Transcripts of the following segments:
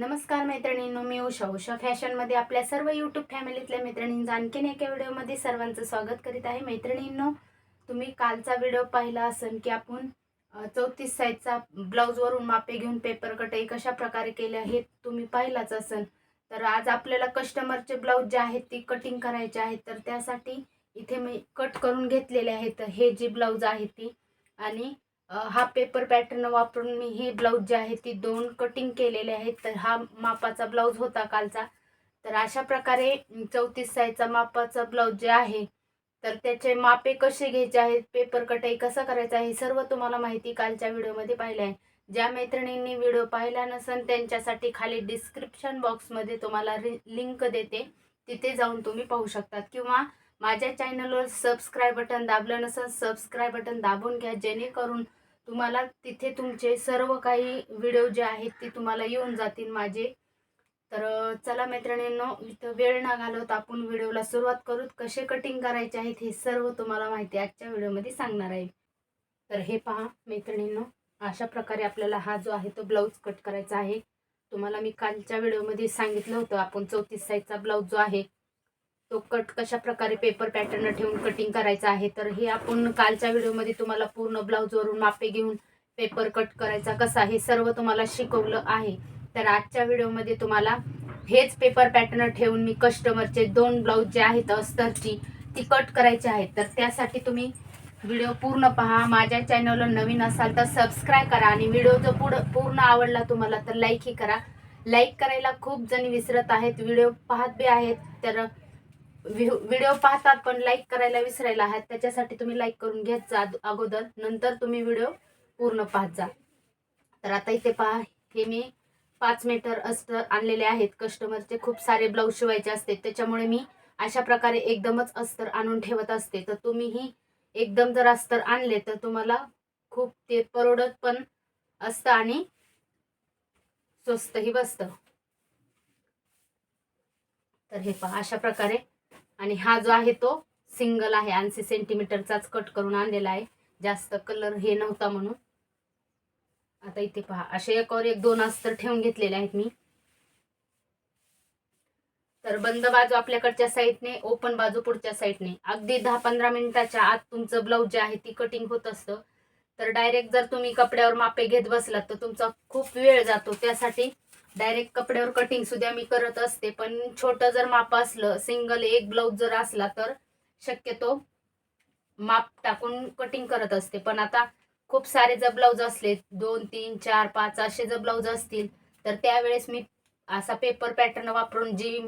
नमस्कार मैत्रिणींनो मी उषा. उषा फॅशनमध्ये आपल्या सर्व यूट्यूब फॅमिलीतल्या मैत्रिणींचं आणखीन एका व्हिडिओमध्ये सर्वांचं स्वागत करीत आहे. मैत्रिणींनो तुम्ही कालचा व्हिडिओ पाहिला असेल की आपण चौतीस साईजचा ब्लाऊजवरून मापे घेऊन पेपर कटाई कशा प्रकारे केल्या हे तुम्ही पाहिलाच असेल. तर आज आपल्याला कस्टमरचे ब्लाऊज जे आहेत ती कटिंग करायचे आहेत तर त्यासाठी इथे मी कट करून घेतलेले आहेत. हे जी ब्लाऊज आहे ती. आणि हा पेपर पॅटर्न वापरून मी हे ब्लाऊज जे आहे ती दोन कटिंग केलेले आहेत तर हा मापाचा ब्लाऊज होता कालचा. तर अशा प्रकारे चौतीस साईजचा मापाचा ब्लाऊज जे आहे तर त्याचे मापे कसे घ्यायचे आहेत पेपर कटाई कसा करायचा आहे हे सर्व तुम्हाला माहिती कालच्या व्हिडिओमध्ये पाहिलं आहे. ज्या मैत्रिणींनी व्हिडिओ पाहिला नसेल त्यांच्यासाठी खाली डिस्क्रिप्शन बॉक्समध्ये तुम्हाला लिंक देते. तिथे जाऊन तुम्ही पाहू शकतात. किंवा माझ्या चॅनलवर सबस्क्राईब बटन दाबलं नसेल सबस्क्राईब बटन दाबून घ्या जेणेकरून तुम्हाला तिथे तुमचे सर्व काही व्हिडिओ जे आहेत ते तुम्हाला येऊन जातील माझे. तर चला मैत्रिणींनो इथं वेळ ना घालवत आपण व्हिडिओला सुरुवात करू. कसे कटिंग करायचे आहेत हे सर्व तुम्हाला माहिती आजच्या व्हिडिओमध्ये सांगणार आहे. तर हे पहा मैत्रिणींनो अशा प्रकारे आपल्याला हा जो आहे तो ब्लाऊज कट करायचा आहे. तुम्हाला मी कालच्या व्हिडिओमध्ये सांगितलं होतं आपण चौतीस साईजचा ब्लाऊज जो आहे तो कट कशा प्रकारे पेपर पॅटर्न ठेवून कटिंग करायचा आहे तर हे आपण कालच्या व्हिडिओमध्ये तुम्हाला पूर्ण ब्लाऊजवरून मापे घेऊन पेपर कट करायचा कसा हे सर्व तुम्हाला शिकवलं आहे. तर आजच्या व्हिडिओमध्ये तुम्हाला हेच पेपर पॅटर्न ठेवून मी कस्टमरचे दोन ब्लाऊज जे आहेत अस्तरची ती कट करायची आहेत. तर त्यासाठी तुम्ही व्हिडिओ पूर्ण पहा. माझ्या चॅनलला नवीन असाल तर सबस्क्राईब करा आणि व्हिडिओ जर पुढं पूर्ण आवडला तुम्हाला तर लाईकही करा. लाईक करायला खूप जणी विसरत आहेत. व्हिडिओ पाहत बी आहेत. तर व्हिडिओ पाहतात पण लाईक करायला विसरायला आहात. त्याच्यासाठी तुम्ही लाईक करून घेत जा अगोदर. नंतर तुम्ही व्हिडिओ पूर्ण पाहत जा. तर आता इथे पहा हे मी पाच मीटर अस्तर आणलेले आहेत. कस्टमरचे खूप सारे ब्लाऊज शिवायचे असते. त्याच्यामुळे मी अशा प्रकारे एकदमच अस्तर आणून ठेवत असते. तर तुम्हीही एकदम जर अस्तर आणले तर तुम्हाला खूप ते परवडत पण असतं आणि स्वस्तही बसतं. तर हे पहा अशा प्रकारे आणि हा जो आहे तो सिंगल आहे. ऐंशी सेंटीमीटरचाच कट करून आणलेला आहे. जास्त कलर हे नव्हता म्हणून. आता इथे पहा. असे एकावर एक दोन अस्तर ठेवून घेतलेले आहेत मी. तर बंद बाजू आपल्याकडच्या साईडने ओपन बाजू पुढच्या साईडने अगदी दहा पंधरा मिनिटाच्या आत तुमचं ब्लाऊज जे आहे ती कटिंग होत असतं. तर डायरेक्ट जर तुम्ही कपड्यावर मापे घेत बसलात तर तुमचा खूप वेळ जातो. त्यासाठी डायरेक्ट कपड्यावर कटिंग सुद्धा मी करत असते. पण छोटं जर माप असलं सिंगल एक ब्लाऊज जर असला तर शक्यतो माप टाकून कटिंग करत असते. पण आता खूप सारे जर ब्लाऊज असले दोन तीन चार पाच असे जर ब्लाऊज असतील तर त्यावेळेस मी असा पेपर पॅटर्न वापरून जी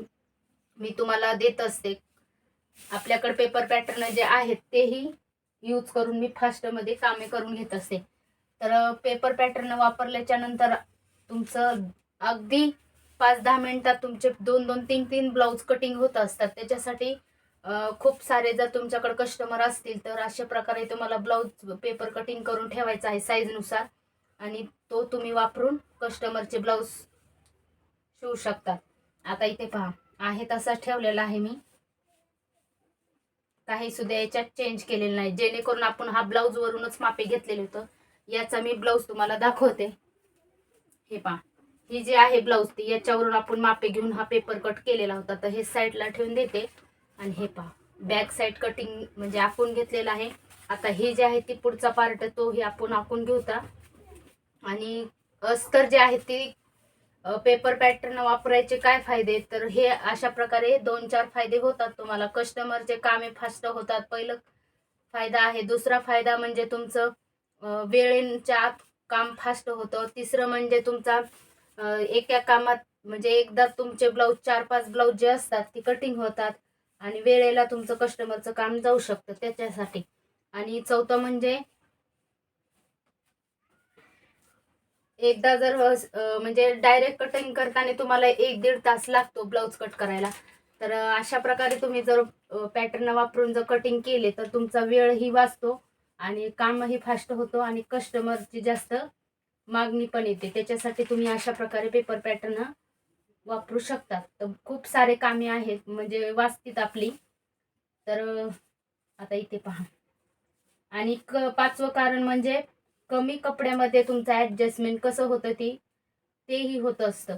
मी तुम्हाला देत असते आपल्याकडे पेपर पॅटर्न जे आहेत तेही यूज करून मी फास्टमध्ये कामे करून घेत असते. तर पेपर पॅटर्न वापरल्याच्या नंतर तुमचं अगदी पाच दहा मिनिटात तुमचे दोन दोन तीन तीन ब्लाऊज कटिंग होत असतात. त्याच्यासाठी खूप सारे जर तुमच्याकडे कस्टमर असतील तर अशा प्रकारे तुम्हाला ब्लाऊज पेपर कटिंग करून ठेवायचा आहे साईजनुसार आणि तो तुम्ही वापरून कस्टमरचे ब्लाऊज शिवू शकता. आता इथे पहा आहे तसा ठेवलेला आहे मी. काही सुद्धा याच्यात चेंज केलेलं नाही. जेणेकरून आपण हा ब्लाऊज वरूनच मापे घेतलेलं होतं. याचा मी ब्लाऊज तुम्हाला दाखवते. हे पहा. ही जी आहे ब्लाऊज ती याच्यावरून आपण मापे घेऊन हा पेपर कट केलेला होता. तर हे साईडला ठेवून देते. आणि हे पहा बॅक साईड कटिंग म्हणजे आखून घेतलेलं आहे. आता हे जे आहे ती पुढचा पार्ट तो हे आपण आखून घेऊता आणि अस्तर जे आहे ती पेपर पॅटर्न वापरायचे काय फायदे? तर हे अशा प्रकारे दोन चार फायदे होतात तुम्हाला. कस्टमरचे कामे फास्ट होतात. पहिलं फायदा आहे. दुसरा फायदा म्हणजे तुमचं वेळेच्या आत काम फास्ट होतं. तिसरं म्हणजे तुमचा एका कामात म्हणजे एकदा तुमचे ब्लाऊज चार पाच ब्लाऊज जे असतात ती कटिंग होतात आणि वेळेला तुमचं कस्टमरचं काम जाऊ शकतं त्याच्यासाठी. आणि चौथं म्हणजे एकदा जर म्हणजे डायरेक्ट कटिंग करताना तुम्हाला एक दीड तास लागतो ब्लाऊज कट करायला. तर अशा प्रकारे तुम्ही जर पॅटर्न वापरून जर कटिंग केले तर तुमचा वेळही वाचतो आणि कामही फास्ट होतो आणि कस्टमरची जास्त मागणी पण येते. त्याच्यासाठी तुम्ही अशा प्रकारे पेपर पॅटर्न वापरू शकतात. तर खूप सारे कामे आहेत म्हणजे वाचतीत आपली. तर आता इथे पहा. आणि क पाचवं कारण म्हणजे कमी कपड्यामध्ये तुमचं ॲडजस्टमेंट कसं होतं ती तेही होत असतं.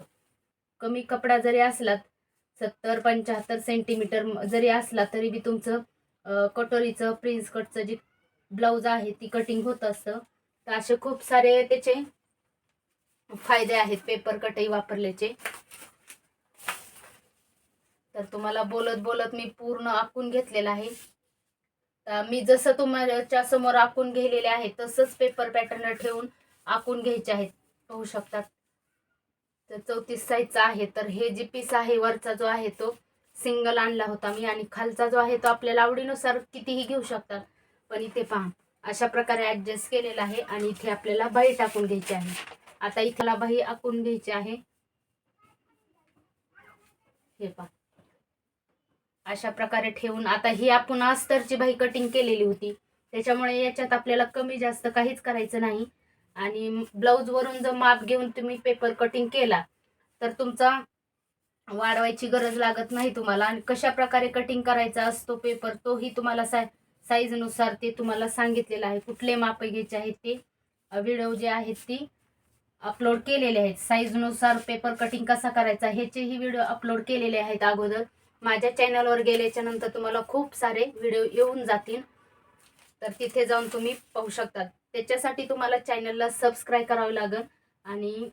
कमी कपडा जरी असलात सत्तर पंच्याहत्तर सेंटीमीटर जरी असला तरी बी तुमचं कटोरीचं प्रिन्स कटचं जे ब्लाऊज आहे ती कटिंग होत असतं. तर असे खूप सारे त्याचे फायदे आहेत पेपर कटही वापरल्याचे. तर तुम्हाला बोलत बोलत मी पूर्ण आखून घेतलेलं आहे. तर मी जसं तुमच्यासमोर आखून गेलेले आहे तसंच पेपर पॅटर्न ठेवून आखून घ्यायचे आहेत. पाहू शकतात. तर चौतीस साईजचा आहे. तर हे जे पीस आहे वरचा जो आहे तो सिंगल आणला होता मी. आणि खालचा जो आहे तो आपल्याला आवडीनुसार कितीही घेऊ शकतात. पण इथे पहा. अशा प्रकारे ॲडजस्ट केलेला आहे आणि इथे आपल्याला बाही टाकून घ्यायची आहे. आता इथला बाही आखून घ्यायची आहे. हे पा अशा प्रकारे ठेवून आता ही आपण अस्तरची बाही कटिंग केलेली होती. त्याच्यामुळे याच्यात आपल्याला कमी जास्त काहीच करायचं नाही. आणि ब्लाऊज वरून जर माप घेऊन तुम्ही पेपर कटिंग केला तर तुमचा वाढवायची गरज लागत नाही तुम्हाला. आणि कशा प्रकारे कटिंग करायचा असतो पेपर तोही तुम्हाला साय साईजनुसार ते तुम्हाला सांगितलेलं आहे. कुठले माप घ्यायचे आहेत ते. व्हिडिओ जे आहेत ती अपलोड केलेले आहेत. साईजनुसार पेपर कटिंग कसा करायचा ह्याचेही व्हिडिओ अपलोड केलेले आहेत अगोदर. माझ्या चॅनलवर गेल्याच्यानंतर तुम्हाला खूप सारे व्हिडिओ येऊन जातील. तर तिथे जाऊन तुम्ही पाहू शकतात. त्याच्यासाठी तुम्हाला चॅनलला सबस्क्राईब करावं लागेल. आणि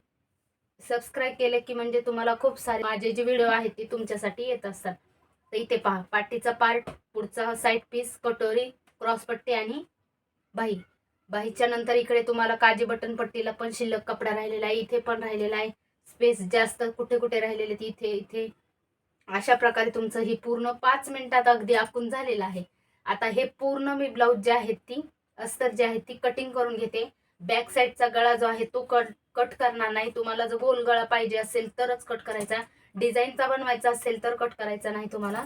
सबस्क्राईब केले की म्हणजे तुम्हाला खूप सारे माझे जे व्हिडिओ आहेत ते तुमच्यासाठी येत असतात. तर इथे पहा पाठीचा पार्ट पुढचा साईड पीस कटोरी क्रॉसपट्टी आणि बाही. बाहीच्या नंतर इकडे तुम्हाला काजी बटन पट्टीला पण शिल्लक कपडा राहिलेला आहे इथे पण राहिलेला आहे. स्पेस जास्त कुठे कुठे राहिलेले ते इथे इथे. अशा प्रकारे तुमचं ही पूर्ण पाच मिनिटात अगदी आखून झालेलं आहे. आता हे पूर्ण मी ब्लाऊज जे आहेत ती अस्तर जे आहे ती कटिंग करून घेते. बॅक साईडचा गळा जो आहे तो कट कट करणार नाही. तुम्हाला जर गोल गळा पाहिजे असेल तरच कट करायचा. डिझाईनचा बनवायचा असेल तर कट करायचा नाही तुम्हाला.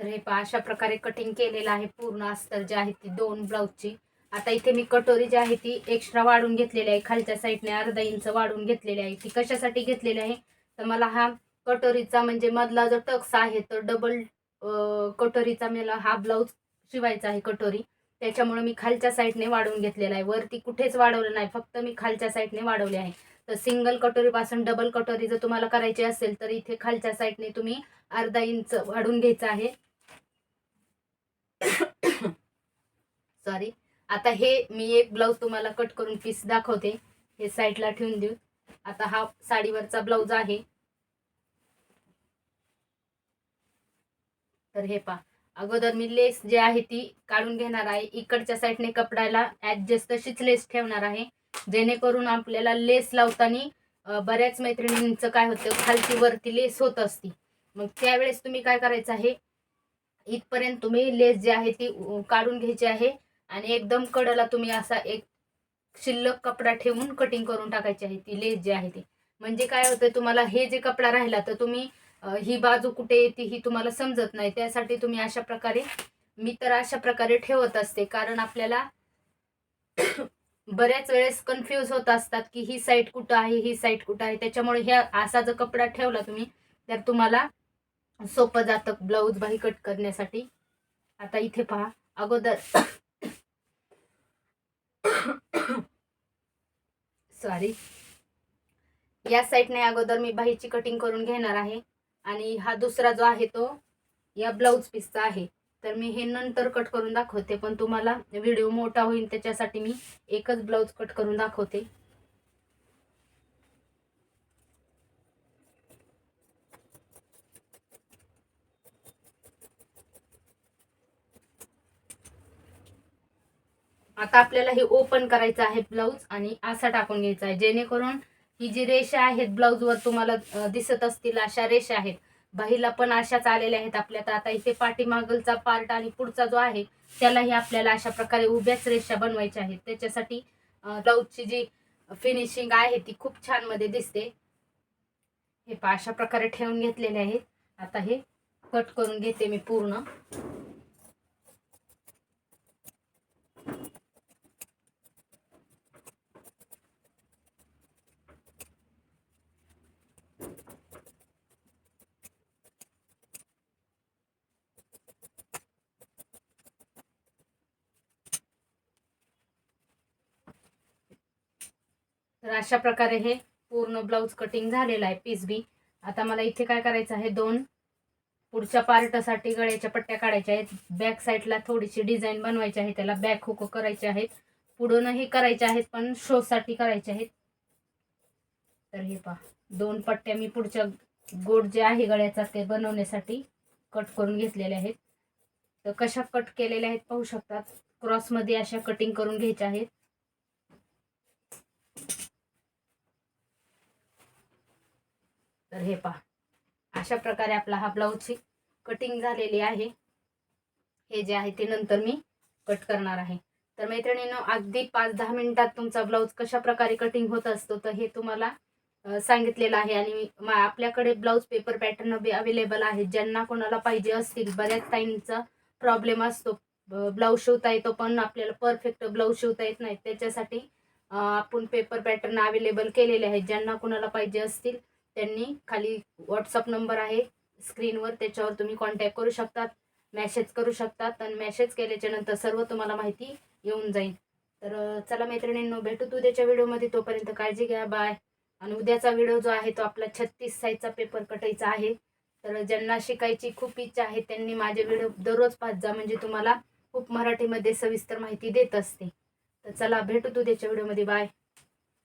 तर हे पहा अशा प्रकारे कटिंग केलेलं आहे पूर्ण अस्तर जे आहे ती दोन ब्लाऊजची आता इथे मी कटोरी जी आहे ती एक्स्ट्रा वाढून घेतलेली आहे. खालच्या साईडने अर्धा इंच वाढून घेतलेली आहे. ती कशासाठी घेतलेली आहे? तर मला हा कटोरीचा म्हणजे मधला जो टक्स आहे तो डबल कटोरीचा मला हा ब्लाऊज शिवायचा आहे कटोरी. त्याच्यामुळे मी खालच्या साईडने वाढवून घेतलेला आहे. वरती कुठेच वाढवलं नाही. फक्त मी खालच्या साईडने वाढवले आहे. तर सिंगल कटोरीपासून डबल कटोरी जर तुम्हाला करायची असेल तर इथे खालच्या साईडने तुम्ही अर्धा इंच वाढून घ्यायचं आहे. सॉरी आता हे मी एक ब्लाऊज तुम्हाला कट करून पीस दाखवते. हे साईडला ठेवून देऊ. आता हा साडीवरचा ब्लाऊज आहे. तर हे पा अगोदर मी लेस जी आहे ती काढून घेणार आहे. इकडच्या साईडने कपड्याला ऍडजस्ट तशीच लेस ठेवणार आहे. जेणेकरून आपल्याला लेस लावताना बऱ्याच मैत्रिणींचं काय होतं खालती वरती लेस होत असती. मग त्यावेळेस तुम्ही काय करायचं आहे? इथपर्यंत तुम्ही लेस जी आहे ती काढून घ्यायची आहे. आणि एकदम कडला तुम्ही असा एक शिल्लक कपडा ठेवून कटिंग करून टाकायची आहे ती लेस जी आहे ती. म्हणजे काय होतं तुम्हाला हे जे कपडा राहिला तर तुम्ही ही बाजू कुठे येते ही तुम्हाला समजत नाही. त्यासाठी तुम्ही अशा प्रकारे मी तर अशा प्रकारे ठेवत असते. कारण आपल्याला बऱ्याच वेळेस कन्फ्यूज होत असतात की ही साईड कुठं आहे ही साईड कुठं आहे. त्याच्यामुळे ह्या असा जर कपडा ठेवला तुम्ही तर तुम्हाला सोपं जातं ब्लाऊज बाही कट करण्यासाठी. आता इथे पहा अगोदर सॉरी या साईडने अगोदर मी बाहीची कटिंग करून घेणार आहे. आणि हा दुसरा जो आहे तो या ब्लाऊज पीसचा आहे. तर मी हे नंतर कट करून दाखवते पण तुम्हाला व्हिडिओ मोठा होईल त्याच्यासाठी मी एकच ब्लाऊज कट करून दाखवते. आता आपल्याला हे ओपन करायचं आहे ब्लाऊज आणि असा टाकून घ्यायचा आहे. जेणेकरून ही जी रेषा आहेत ब्लाऊजवर तुम्हाला दिसत असतील अशा रेषा आहेत. बाहीला पण अशाच आलेल्या आहेत आपल्या. तर आता इथे पाठीमागलचा पार्ट आणि पुढचा जो आहे त्यालाही आपल्याला अशा प्रकारे उभ्याच रेषा बनवायच्या आहेत. त्याच्यासाठी ब्लाऊजची जी फिनिशिंग आहे ती खूप छानमध्ये दिसते. हे पा अशा प्रकारे ठेवून घेतलेले आहेत. आता हे कट करून घेते मी पूर्ण. तर अशा प्रकारे हे पूर्ण ब्लाऊज कटिंग झालेलं आहे पीस बी आता मला इथे काय करायचं आहे दोन पुढच्या पार्टसाठी गळ्याच्या पट्ट्या काढायच्या आहेत. बॅक साईडला थोडीशी डिझाईन बनवायची आहे त्याला बॅक हुक करायचे आहेत. पुढूनही करायचे आहेत पण शोसाठी करायचे आहेत. तर हे पहा दोन पट्ट्या मी पुढच्या गोड जे आहे गळ्याचा ते बनवण्यासाठी कट करून घेतलेले आहेत. तर कशा कट केलेल्या आहेत पाहू शकतात. क्रॉसमध्ये अशा कटिंग करून घ्यायच्या आहेत. तर हे पहा. अशा प्रकारे आपला हा ब्लाऊजची कटिंग झालेली आहे. हे जे आहे ते नंतर मी कट करणार आहे. तर मैत्रिणीनं अगदी पाच दहा मिनिटात तुमचा ब्लाऊज कशा प्रकारे कटिंग होत असतो तर हे तुम्हाला सांगितलेलं आहे. आणि आपल्याकडे ब्लाऊज पेपर पॅटर्न बी अवेलेबल आहेत. ज्यांना कोणाला पाहिजे असतील बऱ्याच टाईमचा प्रॉब्लेम असतो. ब्लाऊज शिवता येतो पण आपल्याला परफेक्ट ब्लाऊज शिवता येत नाही. त्याच्यासाठी आपण पेपर पॅटर्न अवेलेबल केलेले आहेत. ज्यांना कोणाला पाहिजे असतील त्यांनी खाली व्हॉट्सअप नंबर आहे. स्क्रीनवर त्याच्यावर तुम्ही कॉन्टॅक्ट करू शकतात. मॅसेज करू शकतात. आणि मॅसेज केल्याच्यानंतर सर्व तुम्हाला माहिती येऊन जाईल. तर चला मैत्रिणींनो भेटू तू त्याच्या व्हिडिओमध्ये तोपर्यंत काळजी घ्या. बाय आणि उद्याचा व्हिडिओ जो आहे तो आपला छत्तीस साईजचा पेपर कटायचा आहे. तर ज्यांना शिकायची खूप इच्छा आहे त्यांनी माझे व्हिडिओ दररोज पाहत जा. म्हणजे तुम्हाला खूप मराठीमध्ये सविस्तर माहिती देत असते. तर चला भेटू तू त्याच्या व्हिडिओमध्ये बाय